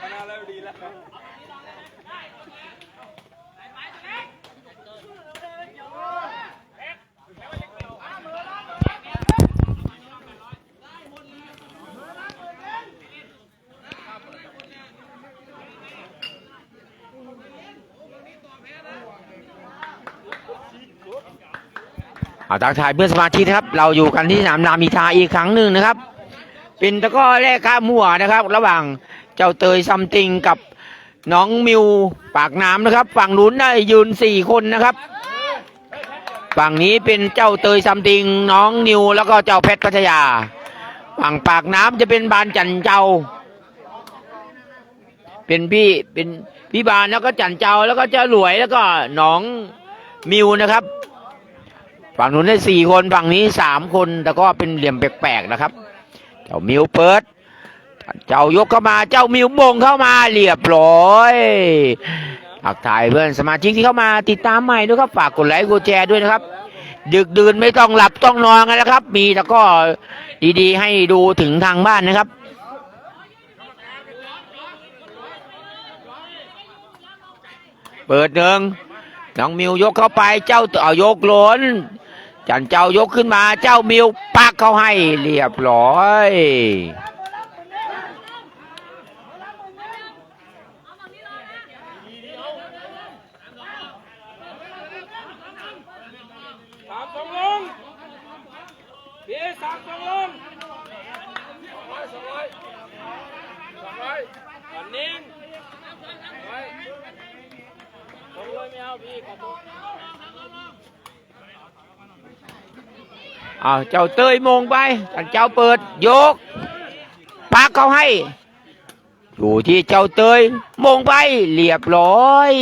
ชนะแล้วดีแล้วเอาทักทายเพื่อนสมาชิกนะครับ เราอยู่กันที่สนามนามีทาอีกครั้งหนึ่งนะครับ เป็นตะก้อแรกข้ามหัวนะครับ ระหว่างเจ้าเตยซัมติงกับน้องมิวปากน้ำนะครับ ฝั่งนู้นได้ยืนสี่คนนะครับ ฝั่งนี้เป็นเจ้าเตยซัมติง น้องนิวแล้วก็เจ้าเพชรพัทยา ฝั่งปากน้ำจะเป็นบานจันเจ้า เป็นพี่เป็นพี่บานแล้วก็จันเจ้าแล้วก็เจ้าหลวยแล้วก็น้องมิวนะครับ ฝั่งนู้นได้สี่คนฝั่งนี้สามคนแต่ก็เป็นเหลี่ยมแปลกๆนะครับ เจ้ามิวเปิด เจ้ายกเข้ามาเจ้ามิวมงเข้ามาเรียบร้อยทักทายเพื่อนสมาชิกที่เข้ามาติดตามใหม่ด้วยครับฝากกดไลค์กดแชร์ด้วยนะครับ ดึกดื่นไม่ต้องหลับต้องนอนกันนะครับ มีแต่ก็ดีๆ ให้ดูถึงทางบ้านนะครับเปิดหนึ่งน้องมิวยกเข้าไปเจ้าเอายกหลน จันเจ้ายกขึ้นมาเจ้ามิวปักเขาให้เรียบร้อย สามสองลงพี่สามสองลงสองร้อยสองร้อยสองร้อยก่อนนิ่งไว้ลงเลยไม่เอาพี่ขอบคุณ เอาเจ้าเตยมงไปจันเจ้าเปิดยกปักเขาให้ อยู่ที่เจ้าเตยมงไปเรียบร้อย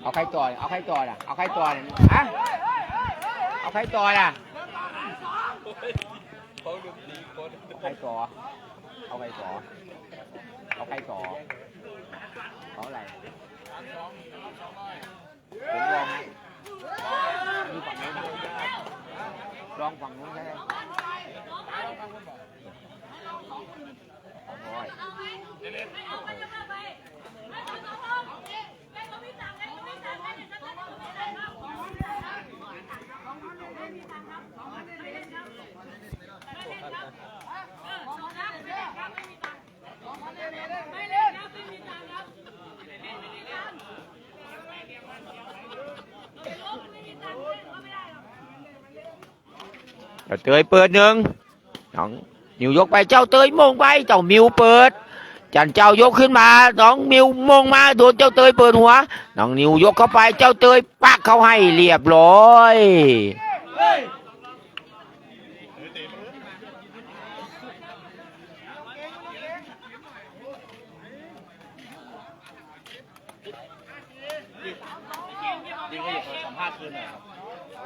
เอาใครต่อเอาใครต่อน่ะเอาใครต่อเนี่ะเอาใครต่อน่ะเอาใครต่อเอาใครต่อเอาใครต่อเอาอะไรผมลอง ลองฝั่งนู้นใช่ไหมโอ้ย เจ้าเตยเปิดหนึ่งน้องนิวยกไปเจ้าเตยมงไปเจ้ามิวเปิด จันเจ้ายกขึ้นมาน้องมิวมงมาโดนเจ้าเตยเปิดหัวน้องนิวยกเข้าไปเจ้าเตยปักเขาให้เรียบร้อยสัมภาษณ์คืนหน่อยครับ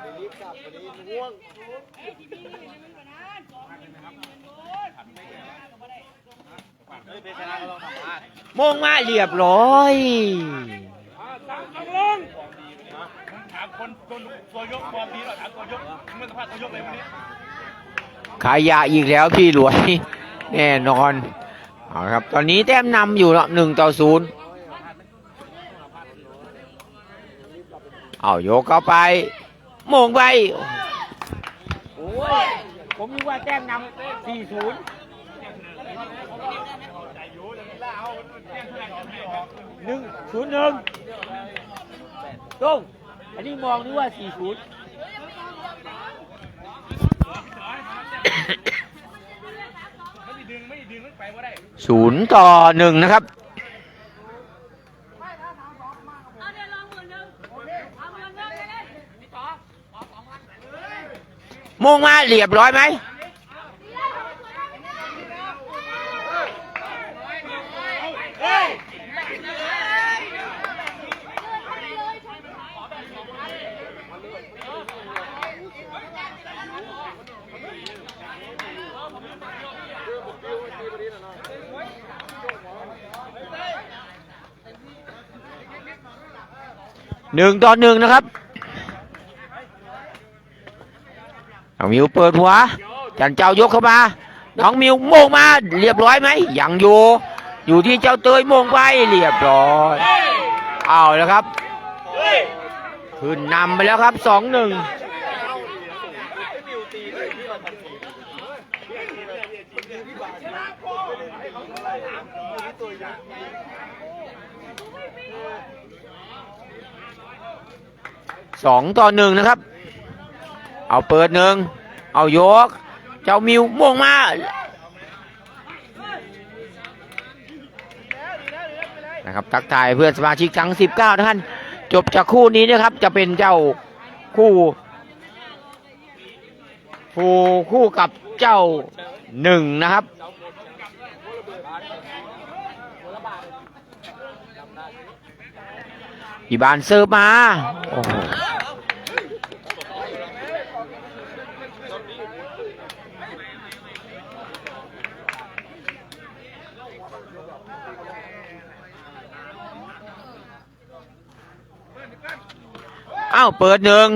วันนี้กลับวันนี้ง่วงเฮ้ยเป็นชนะก็ต้องสัมภาษณ์มงมาเรียบร้อยสามสองลงถามคนตัตัวยกความดีหน่อยถามตัวยกมึงสัมภาษณ์ตัวยกเลยวันนี้ขายาอีกแล้วพี่หลวยแน่นอนเอาละครับ ตอนนี้แต้มนำอยู่แล้วหนึ่งต่อศูนย์เอาโยกเข้าไป โมงไปโอ้ยผมนึกว่าแต้มนำสี่ศูนย์หนึ่งศูนย์หนึ่งตุ้งอันนี้มองนึกว่าสี่ศูนย์ไม่ดึงไม่ดึงไม่ไปว่าได้ศูนย์ต่อหนึ่งนะครับ เอาเดี๋ยวลองหมื่นหนึ่งเอาหมื่นหนึ่งเล่นๆพี่ต่อ โมงมาเรียบร้อยไหมหนึ่งต่อหนึ่งนะครับ เอามิวเปิดหัวจันเจ้ายกเข้ามา น้องมิวโมงมา เรียบร้อยไหมยังอยู่อยู่ที่เจ้าเตยโมงไปเรียบร้อยเอาแล้วครับขึ้นนำไปแล้วครับสองหนึ่งสองต่อหนึ่งนะครับ เอาเปิดหนึ่ง เอายก เจ้ามิวโมงมานะครับทักทายเพื่อนสมาชิกทั้ง 19 ท่าน จบจากคู่นี้นะครับ จะเป็นเจ้าคู่คู่คู่กับเจ้าหนึ่งนะครับ อีบานเซิร์ฟมา โอ้โห อ้าวเปิดหนึ่ง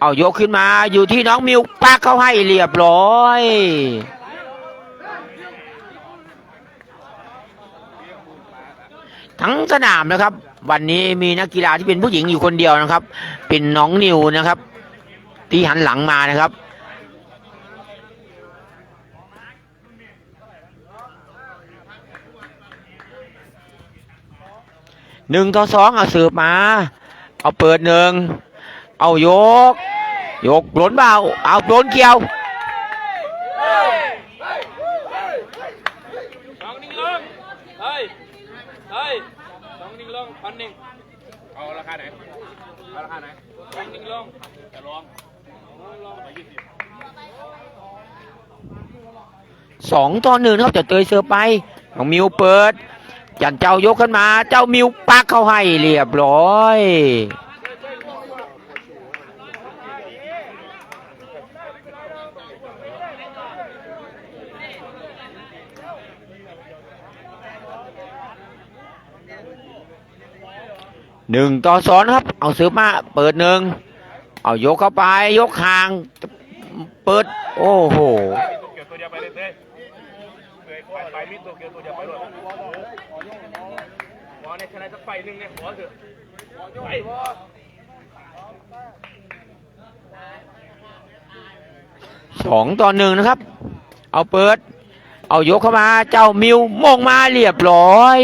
เอายกขึ้นมาอยู่ที่น้องมิวปักเข้าให้เรียบร้อยทั้งสนามนะครับ วันนี้มีนักกีฬาที่เป็นผู้หญิงอยู่คนเดียวนะครับ เป็นน้องนิวนะครับ ที่หันหลังมานะครับ หนึ่งต่อสองเอาสืบมา เอาเปิดหนึ่งเอายก ยกหลนเบาเอาโดนเกี่ยวสองนิ่งลงเฮ้ยเฮ้ยสองนิ่งลงพันหนึ่งเอาราคาไหนเอาราคาไหนสองนิ่งลงจะลองลองไปยี่สิบสองต่อหนึ่งนะครับจะเตยเสือไปน้องมิวเปิด จันเจ้ายกขึ้นมา เจ้ามิวปักเข้าให้เรียบร้อยหนึ่งต่อสองนครับ เอาเสือมาเปิดหนึ่งเอายกเข้าไปยกห่าง เปิด โอ้โห เกี่ยวตัวเดียลัยตัวเดียวไปเลยหัวในคะแนนสักไฟหนึ่งเนี่ยหัวเถอะไปสองต่อหนึ่งนะครับ เอาเปิด เอายกเข้ามา เจ้ามิวมงมาเรียบร้อย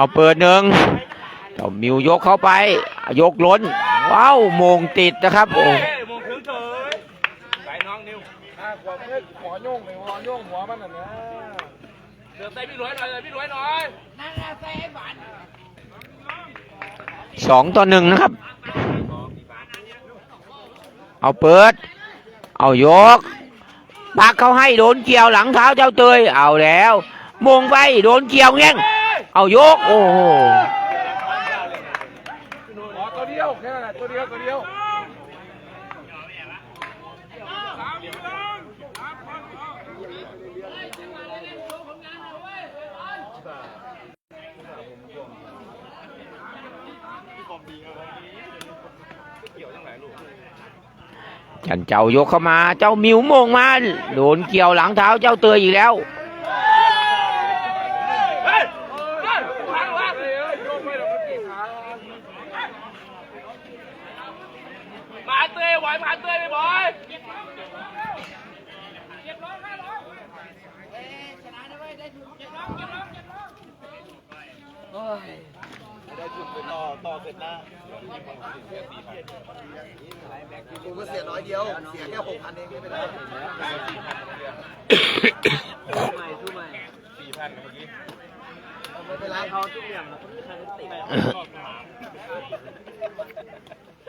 เอาเปิดหนึ่งเจ้ามิวยกเข้าไป ยกล้น ว้าวโมงติดนะครับโอ้เฮ้ยมงถึงเถยไหลน้องนิวอ่าหัวเพื่อนหัวโยงหัวโยงหัวมันน่ะนะเดินใส่พี่รวยหน่อยเลยพี่รวยหน่อยสองต่อหนึ่งนะครับ เอาเปิด เอายกปักเขาให้โดนเกี่ยวหลังเท้าเจ้าเตย เอาแล้วมงไปโดนเกี่ยวเงี้ย เอายก โอ้โหขอตัวเดียวแค่นั้นแหละตัวเดียวตัวเดียวจันเจ้ายกเข้ามา เจ้ามิวโมงมาโดนเกี่ยวหลังเท้าเจ้าเตยอีกแล้ว เฮ้ยเฮ้ยทางวางเลยเอ้ยโยกไม่หรอกมันตีขามาเตยไหวมาเตยไปบ่อย ได้จุดเป็นต่อต่อเสร็จแล้วคุณก็เสียน้อยเดียว เสียแค่หกพันเองไม่เป็นไรสี่พันเมื่อกี้ไม่เป็นไรเขาทุกอย่างเขาไม่มีใครติ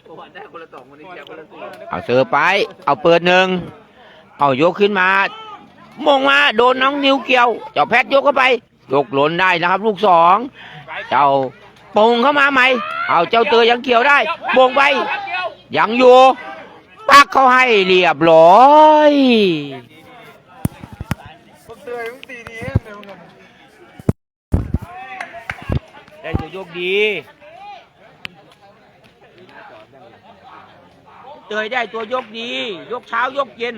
ผมได้คนละสองคนนี้เสียคนละสี่เอาเสือไป เอาเปิดหนึ่งเอายกขึ้นมา มงมาโดนน้องนิวเกี่ยว เจ้าแพทยกเข้าไปยกหล่นได้นะครับ ลูกสองเจ้าปงเข้ามาไหม่ เอาเจ้าเตยยังเกี่ยวได้โบงไปยังอยู่ปักเขาให้เรียบร้อยเตือนมึงตีดีเดี๋ยวมึงได้ตัวยกดีเตยได้ตัวยกดี ยกเช้ายกเย็น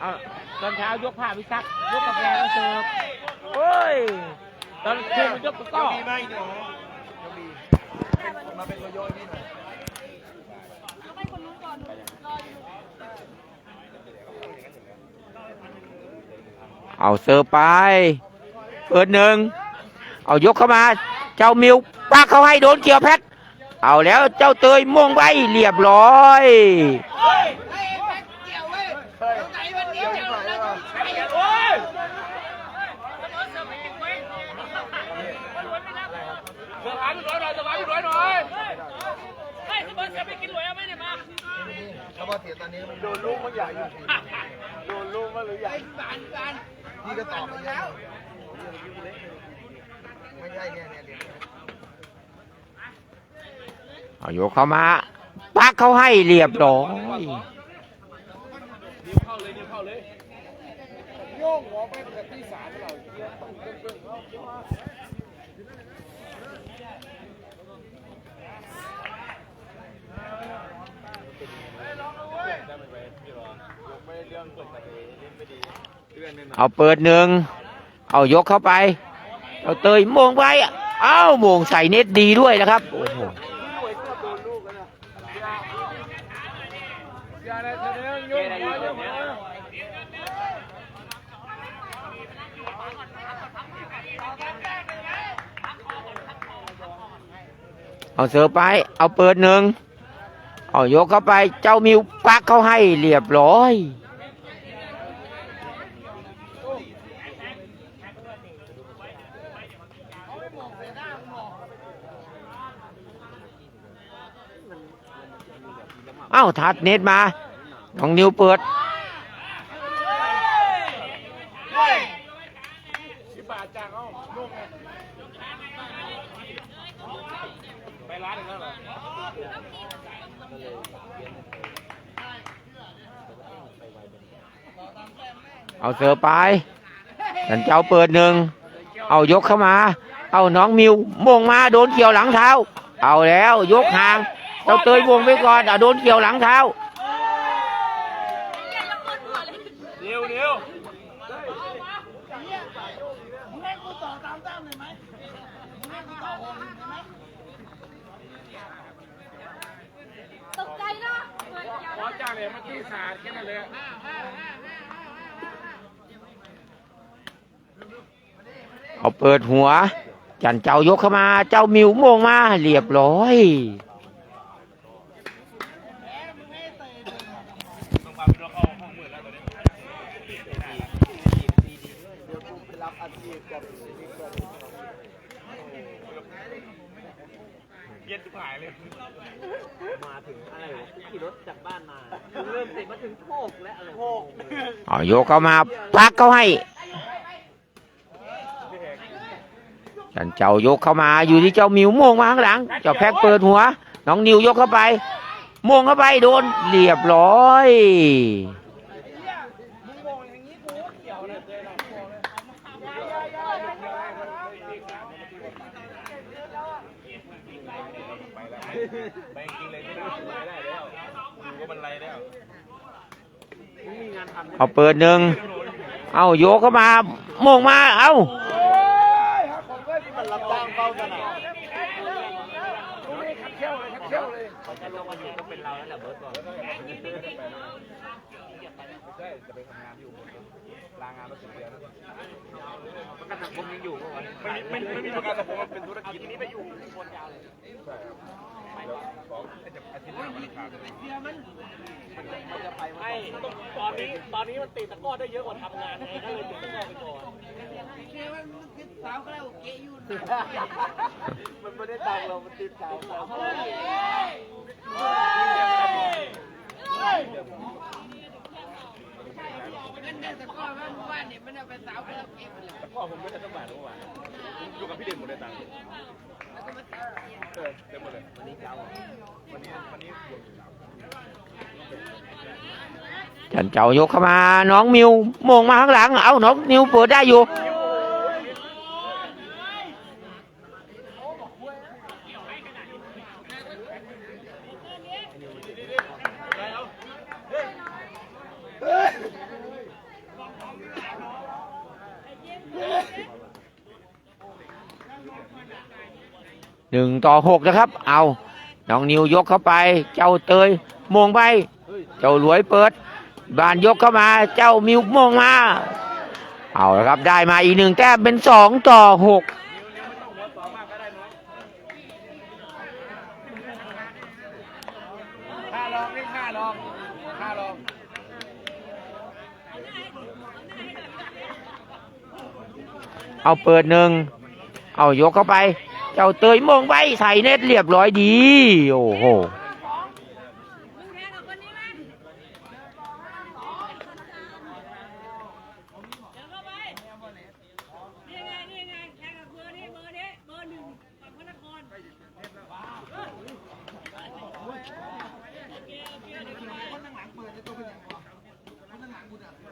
เอาตอนเช้ายกผ้าพิซักยกกาแฟมาเสิร์ฟโอ้ย ตอนเช้ายกตะกร้อดีไหมเดี๋ยวดีมาเป็นโยโย่นี่หน่อยเอาเสิร์ฟไปเปิดหนึ่งเอายกเข้ามา เจ้ามิวปักเขาให้โดนเกี่ยวแพท เอาแล้วเจ้าเตยม่วงไว้เรียบร้อย สบายพี่ร้อยหน่อยสบายพี่ร้อยหน่อย บัติจะไปกินหวยเอาไมเนี่ยมาถ้าว่าเสียตอนนี้โดนลูกมันใหญ่อยู่โดนลูกมันหรือใหญ่บานบานพี่ก็ตอบไปแล้วไม่ใช่เนี่ยเนี่ยเดี๋ยวเอาโยกเข้ามาปักเขาให้เรียบร้อยนิ้วเข้าเลยนิ้วเข้าเลยโยกหัวไปแบบที่สามเราเยอะต้องเพิ่มเขา เอาเปิดหนึ่ง เอายกเข้าไป เอาเตยมงไปเอ้าโมงใส่เน็ตดีด้วยนะครับ โอ้โหอย่าเสนอยุ่งอย่ายุ่งเอาเสือไป เอาเปิดหนึ่ง เอายกเข้าไป เจ้ามิวปักเขาให้เรียบร้อย เอ้าทัดเน็ตมาน้องนิวเปิดเอาเหรอเอาเสือไปฉันจะเอาเปิดหนึ่ง เอายกเข้ามา เอาน้องมิวมงมาโดนเกี่ยวหลังเท้า เอาแล้วยกห่าง เจ้าเตยวงไปก่อนเอาโดนเกี่ยวหลังเท้า เร็วเร็วตกใจเนาะขอจ้างเลยมาที่ศาลแค่นั้นเลยเอาเปิดหัว จันเจ้ายกเข้ามา เจ้ามิวโมงมา เรียบร้อย เย็นทุกหายเลย เอายกเข้ามาพักเขาให้จันเจ้ายกเข้ามาอยู่ที่เจ้ามิวโมงมาข้างหลัง เจ้าแพ็กเปิดหัว น้องนิวยกเข้าไป โมงเข้าไปโดนเรียบร้อย ไปจริงเลยไม่ได้ไม่ได้แล้วดูว่ามันไรแล้ว เอาเปิดหนึ่งเอาโยกเข้ามาโมงมาเอามันรับจ้างเฝ้าสนามไม่ไม่ไม่มีประกันสังคมมันเป็นธุรกิจนี้ไปอยู่คนยาวเลย ใช่ครับแล้วของจะอาทิตย์หน้าวันอังคารไม่ตอนนี้ตอนนี้มันติดตะกร้อได้เยอะกว่าทำงานไงก็เลยติดตะกร้อไปก่อนมันไม่ได้ตังเรามันติดสาวสา งินเตะกร้อาไปสาวไปเราเก็บเลยพ่อผมไม่ได้ต้องบาทเมื่อวานอยู่กับพี่เด่นหมดเลยตังค์เออเต็มหมดเลยวันนี้เจ้าวันนี้วันนี้จันเจ้ายกเข้ามา น้องมิวโมงมาข้างหลัง เอ้าน้องมิวเปิดได้อยู่ หนึ่งต่อหกนะครับ เอาน้องนิวยกเข้าไป เจ้าเตยมงไป เจ้าหลวยเปิด บานยกเข้ามา เจ้ามิวมงมา เอาละครับได้มาอีกหนึ่งแต้มเป็นสองต่อหกเอาเปิดหนึ่ง เอายกเข้าไป เจ้าเตยมองไปใส่เน็ตเรียบร้อยดี โอ้โห มึงแทงกับคนนี้ไหมเดี๋ยวเข้าไปนี่ไงนี่ไงแทงกับเบอร์นี้เบอร์นี้เบอร์หนึ่งฝั่งพระนคร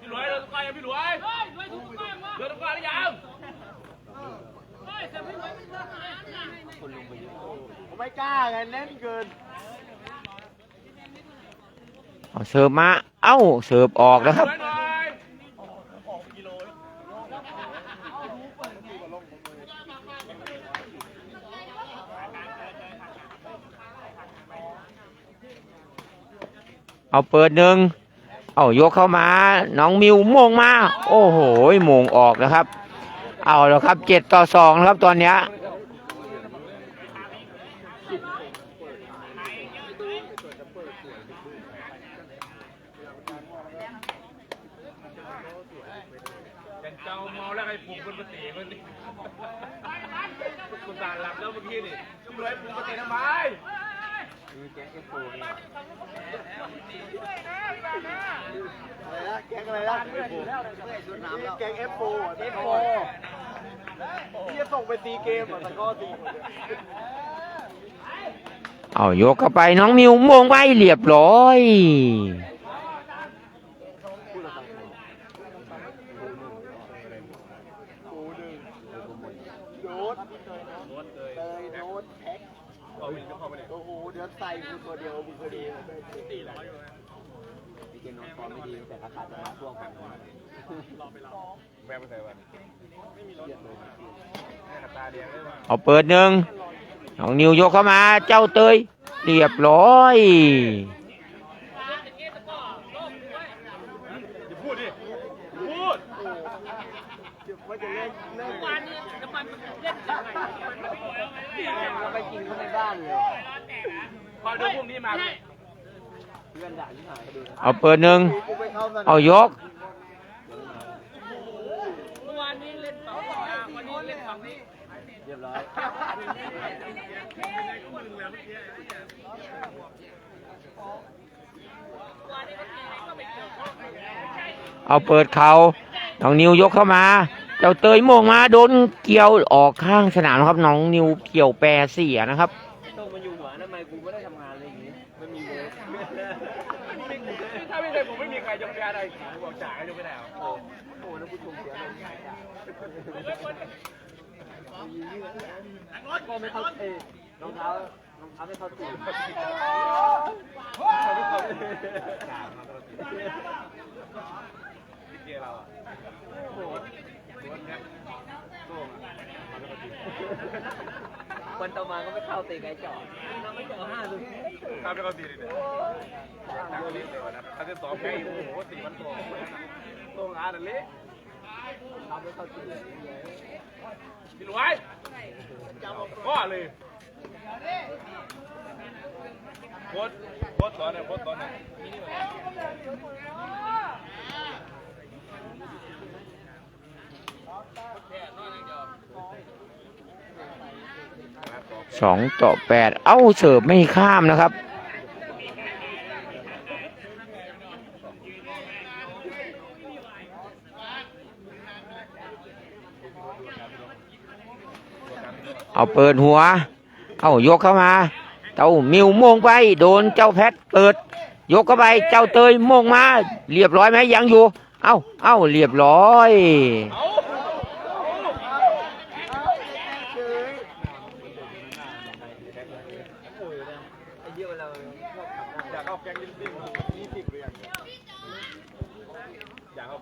พี่หลวยเราต้องไปพี่หลวย เฮ้ยไม่ถูกต้องวะ เดินต้องไปหรือยัง เฮ้ยแต่ไม่ไหวไม่ทหารนะ ผม ไม่กล้าไงเล่นเกินเอาเสิร์ฟมา เอ้า เสิร์ฟออกนะครับ เอาเปิดหนึ่ง เอายกเข้ามา น้องมิวโมงมา โอ้โหโมงออกนะครับ เอาแล้วครับเจ็ดต่อสองครับตอนเนี้ย แกนเจ้าเมาแล้วไอ้ปุ่มมันมาตีมันนี่คุณตาหลับแล้วเมื่อกี้นี่พี่หลวยปุ่มมาตีทำไมอะไรนะแกงอะไรนะแกงเอฟโฟเอฟโฟที่จะส่งไปซีเกมเหรอตะกร้อซีเอายกเข้าไปน้องมิวโมงไปเรียบร้อย โดดเตยโดดแท็กโอ้โห เดียวกูตัวเดียวมึงก็ดีตีร้อยอยู่นะพี่เกมน้องฟอร์มไม่ดีแต่ราคาจะมาช่วงของผมแม่ไปใส่วันไม่มีรถแม่ตาเดียงเลยว่ะเอาเปิดหนึ่งน้องนิวยกเข้ามาเจ้าเตยเรียบร้อย อย่าพูดดิพูด ว่าจะเล่นเล่น วันนี้น้ำมันมันเล่นยังไง แล้วไปกินเขาในบ้านเลย พอ ดูพวกนี้มาเพื่อนด่าที่หายไปดูนะเอาเปิดหนึ่งกูไปเข้าสนามเอายกเมื่อวานนี้เล่นฝั่งนี้วันนี้เล่นฝั่งนี้เรียบร้อยเอาเปิดเขาน้องนิวยกเข้ามา เจ้าเตยโมงมาโดนเกี่ยวออกข้างสนามนะครับ น้องนิวเกี่ยวแปรเสียนะครับต้องมาอยู่หัวทำไมกูไม่ได้ทำงานอะไรอย่างงี้ไม่มีเลย ถ้าไม่ใช่ผมไม่ มีใครจะมาอะไรผมบอกจ่ายก็จะไม่ได้เอาโอ้โหแล้วกูชมเสียเลยก็ไม่เข้าเตะรองเท้ารองเท้าไม่เข้าตีไม่เข้าตีเกเราอะ วันต่อมาก็ไม่เข้าเตะไกจอดน้ำไม่จอดห้าเลยทำไปเขาตีเลยเนี่ยนักลิ้นเลยวันนั้นเขาจะสอบแพ้โอ้โหสี่วันตัวตัวงานนั่นเละทำไม่เข้าตีพี่หลวยก็เลยโคตรโคตรสอนเนี่ยโคตรสอนเนี่ย สองต่อแปดเอ้าเสิร์ฟไม่ข้ามนะครับ เอาเปิดหัว เอายกเข้ามา เต้ามิวมงไป โดนเจ้าแพทเปิด ยกเข้าไป เจ้าเตยมงมา เรียบร้อยไหมยังอยู่ เอา้า เอ้า เรียบร้อย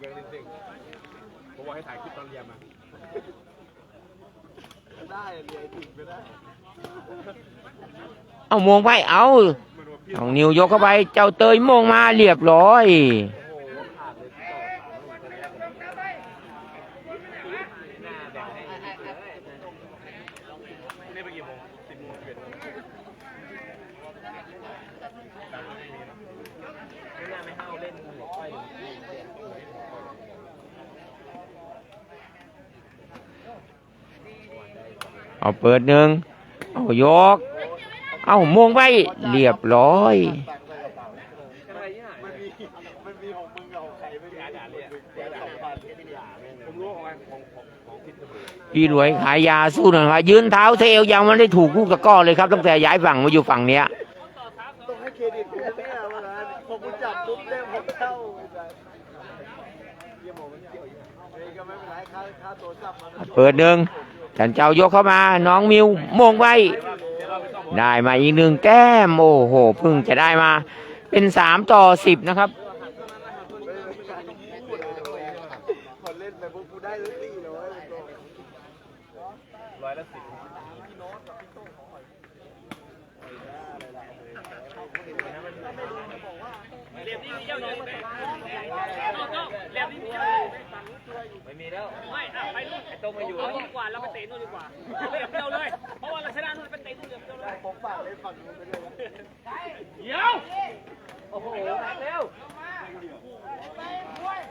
อยากเข้าแก๊งลิ้นซิ่งผมบอกให้ถ่ายคลิปตอนเรียนมา ได้เรียนถึงไปได้เอาโมงไปเอา เอานิวยกเข้าไป เจ้าเตยโมงมาเรียบร้อย นี่ไปกี่โมงสิบโมงสิบเอ็ดโมงไม่น่าไม่ห้าวเล่นหัวไฟ เอาเปิดหนึ่งเอายก เอามงไปเรียบร้อยพี่รวยขายยาสู้หน่อยครับยืนเท้าเทเอวยังไม่ได้ถูกลูกตะก้อเลยครับ ตั้งแต่ย้ายฝั่งมาอยู่ฝั่งเนี้ยต้องให้เครดิตกูเนี่ยวันนั้นผมจับปุ๊บเล่มผมเข้าเปิดหนึ่ง ท่านเจ้ายกเข้ามา น้องมิวมงไว้ ได้มาอีกหนึ่งแต้ม โอ้โห เพิ่งจะได้มา เป็นสามต่อสิบนะครับ พอเล่นไปพวกกูได้เลยสี่ร้อย ร้อยละสิบ ไม่มีแล้ว ไม่อะไปนู่นไอ้ตรงมาอยู่เอาดีก ว่าเราไปเตะนู่นดีกว่าเอาเหลี่ยมเดียวเลย เพราะว่าเราชนะนู่นไปเตะนู่นเหลี่ยมเดียวเลยผมฝากเล่นฝั่งนู้นไปด้วยนะเดี๋ยว โอ้โหเร็ว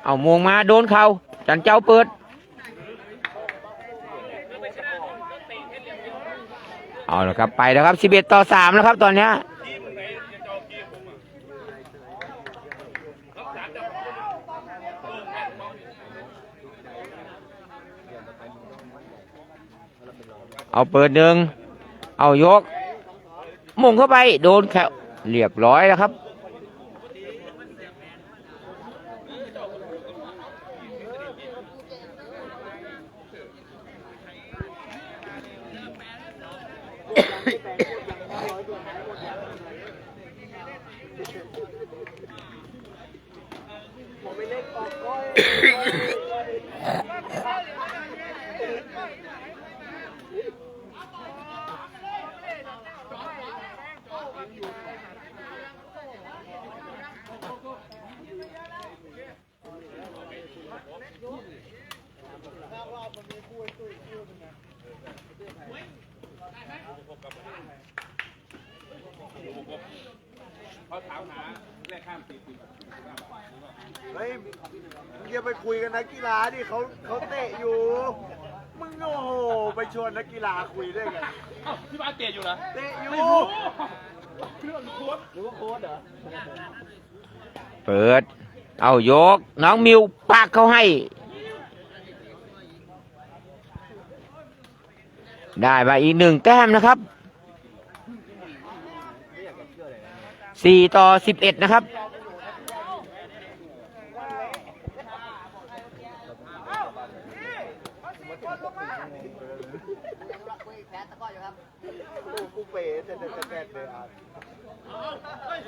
เอาโมงมาโดนเขาฉันเจ้าเปิดเราไปชนะนู่นเราเตะแค่เหลี่ยมเดียวเอาละครับไปแล้วครับสิบเอ็ดต่อสามแล้วครับตอนเนี้ เอาเปิดหนึ่งเอายกมุ่งเข้าไปโดนแค่เรียบร้อยแล้วครับ เขาถามหาแรกข้ามสี่สิบ เฮ้ยมึง อย่าไปคุยกับนักกีฬาดิเขาเขาเตะอยู่ มึงโอ้โหไปชวนนักกีฬาคุยได้ไงเอ้าพี่บ้านเตะอยู่เหรอเตะอยู่เรื่องโค้ดเปิด เอายก น้องมิวปากเขาให้ ได้มาอีกหนึ่งแต้มนะครับสี่ต่อสิบเอ็ดนะครับ โอ้กูเป๋แต่แต่แต่แต่เลยอะ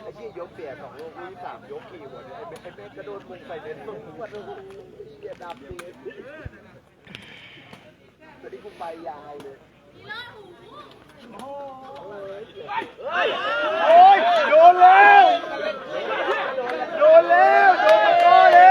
ไอ้ที่ยกเสียสองลูกที่สามยกกี่หัวเนี่ยไอ้เบ๊ไอ้กระโดดมุงใส่เน็ตตุ้งวัดโอ้โหเบียดดับเลยตอนนี้กูไปยาวเลยโอ้ยโอ้ยโดนแล้ว โดนแล้ว โดนตะกอแล้ว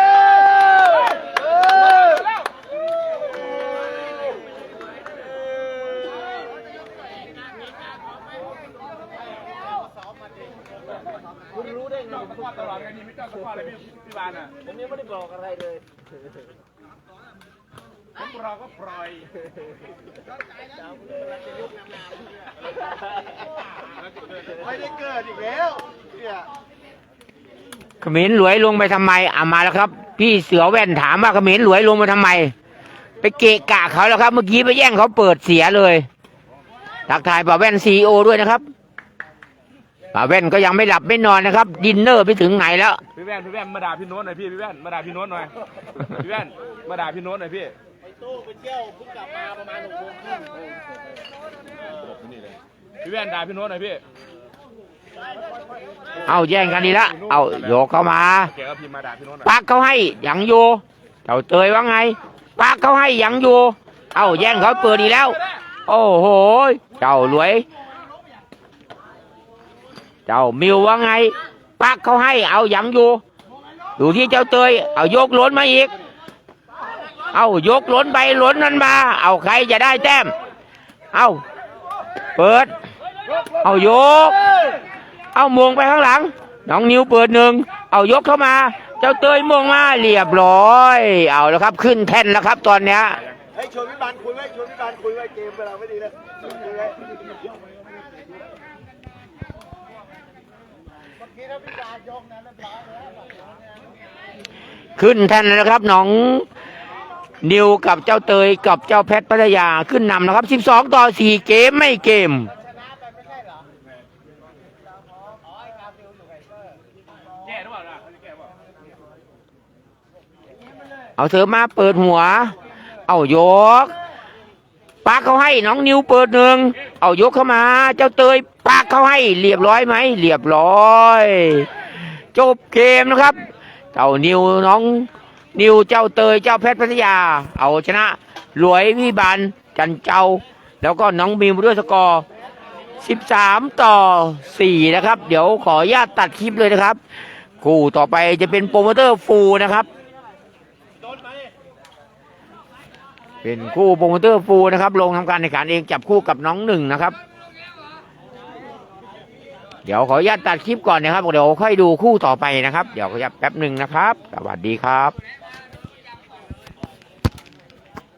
จ้าตะกร้อเลยพี่พี่บานอะผมยังไม่ได้บอกอะไรเลยผมรอก็ปล่อยไม่ได้เกิดอีกแล้วเนี่ยเขมิ้นหลวยลงไปทำไมอ่ามาแล้วครับ พี่เสือแว่นถามว่าเขมิ้นหลวยลงมาทำไม ไปเกะกะเขาแล้วครับ เมื่อกี้ไปแย่งเขาเปิดเสียเลยไทักทายป่าแว่นซีโอด้วยนะครับ ป่าแว่นก็ยังไม่หลับไม่นอนนะครับ ดินเนอร์ไปถึงไหนแล้ว พี่แว่นพี่แว่นมาด่าพี่โน้ตหน่อยพี่พี่แว่นมาด่าพี่โน้ตหน่อยพี่แว่นมาด่าพี่โน้ตหน่อยพี่ไปตู้ไปเที่ยวเพิ่งกลับมาประมาณหกโมงครึ่งพี่แว่นด่าพี่โน้ตหน่อยพี่เอาแย่งกันดีละเอาโยกเข้ามาแกก็พิมพ์มาด่าพี่โน้ตหน่อยปักเขาให้ยังอยู่เจ้าเตยว่าไงปักเขาให้ยังอยู่เอาแย่งเขาเปิดอีกแล้ว โอ้โหเจ้ารวย เจ้ามิวว่าไงปักเขาให้เอายังอยู่ดูที่เจ้าเตยเอายกล้นมาอีก เอายกล้นไปล้นนั้นมา เอาใครจะได้แต้ม เอาเปิด เอายก เอามงไปข้างหลัง น้องนิวเปิดหนึ่งเอายกเข้ามา เจ้าเตยมงมาเรียบร้อย เอาแล้วครับขึ้นแท่นแล้วครับตอนเนี้ยเฮ้ยชวนพี่บานคุยไว้ชวนพี่บานคุยไว้เกมเวลาไม่ดีเลยคุยไว้เมื่อกี้ถ้าพี่บานยกนะเรียบร้อยแล้ว ขึ้นแท่นแล้วนะครับน้องนิวกับเจ้าเตยกับเจ้าเพชรพัทยาขึ้นนำนะครับ 12 ต่อ 4 เกมไม่เกมแก้หรือเปล่าเขาจะแก้เปล่าเอาเธอมาเปิดหัว เอายกปากเขาให้น้องนิวเปิดหนึ่งเอายกเข้ามา เจ้าเตยปากเขาให้เรียบร้อยไหมเรียบร้อย จบเกมนะครับ เจ้านิวน้อง นิวเจ้าเตยเจ้าเพชรพัทยา เอาชนะหลวยวิบานจันเจ้า แล้วก็น้องมิวด้วยสกอร์13 ต่อ 4 นะครับ เดี๋ยวขออนุญาตตัดคลิปเลยนะครับคู่ต่อไปจะเป็นโปรโมเตอร์ฟูนะครับ เป็นคู่โปรโมเตอร์ฟูนะครับ ลงทำการแข่งขันเองจับคู่กับน้องหนึ่งนะครับ เดี๋ยวขออนุญาตตัดคลิปก่อนนะครับ เดี๋ยวค่อยดูคู่ต่อไปนะครับ เดี๋ยวขออนุญาตแป๊บหนึ่งนะครับ สวัสดีครับ